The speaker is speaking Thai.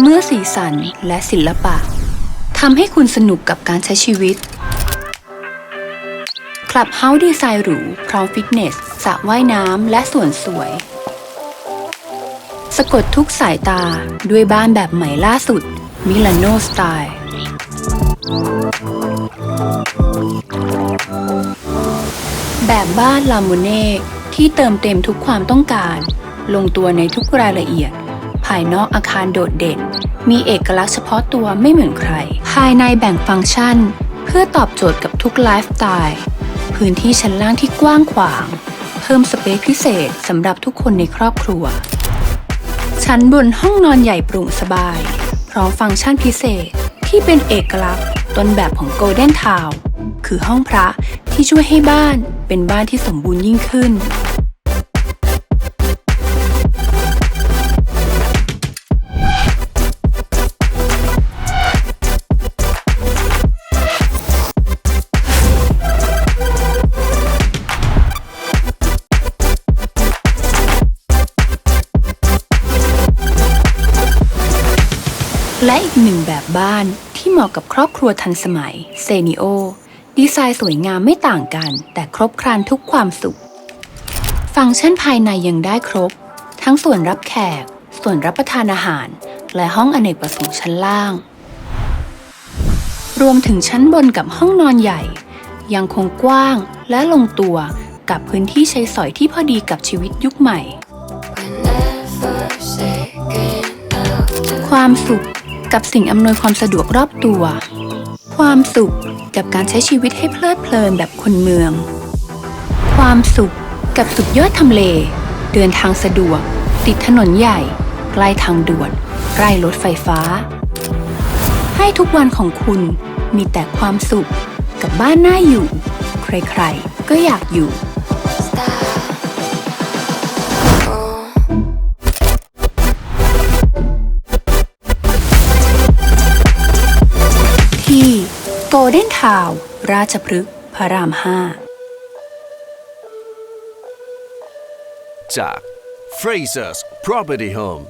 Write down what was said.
เมื่อสีสันและศิลปะทำให้คุณสนุกกับการใช้ชีวิต คลับเฮาส์ดีไซน์หรูพร้อมฟิตเนสสระว่ายน้ำและสวนสวย สะกดทุกสายตาด้วยบ้านแบบใหม่ล่าสุด มิลานโนสไตล์ แบบบ้านลาโมเน่ที่เติมเต็มทุกความต้องการ ลงตัวในทุกรายละเอียด ภายนอกอาคารโดดเด่น มีเอกลักษณ์เฉพาะตัวไม่เหมือนใคร ภายในแบ่งฟังก์ชัน เพื่อตอบโจทย์กับทุกไลฟ์สไตล์พื้นที่ชั้นล่างที่กว้างขวาง เพิ่มสเปซพิเศษสำหรับทุกคนในครอบครัว ชั้นบนห้องนอนใหญ่โปร่งสบาย พร้อมฟังก์ชันพิเศษที่เป็นเอกลักษณ์ต้นแบบของ Golden Town คือห้องพระที่ช่วยให้บ้านเป็นบ้านที่สมบูรณ์ยิ่งขึ้น และอีกหนึ่งแบบบ้านที่เหมาะกับครอบครัวทันสมัยเซนิโอดีไซน์สวยงามไม่ต่างกัน แต่ครบครันทุกความสุข ฟังก์ชันภายในยังได้ครบ ทั้งส่วนรับแขก ส่วนรับประทานอาหาร และห้องอเนกประสงค์ชั้นล่าง รวมถึงชั้นบนกับห้องนอนใหญ่ ยังคงกว้างและลงตัวกับพื้นที่ใช้สอยที่พอดีกับชีวิตยุคใหม่ ความสุข กับสิ่งอำนวยความสะดวกรอบตัว ความสุขกับการใช้ชีวิตให้เพลิดเพลินแบบคนเมือง ความสุขกับสุดยอดทำเล เดินทางสะดวก ติดถนนใหญ่ ใกล้ทางด่วน ใกล้รถไฟฟ้า ให้ทุกวันของคุณมีแต่ความสุขกับบ้านน่าอยู่ ใครๆ ก็อยากอยู่ โกลเด้นทาวราชพฤกษ์พระรามห้า จาก Fraser's Property Home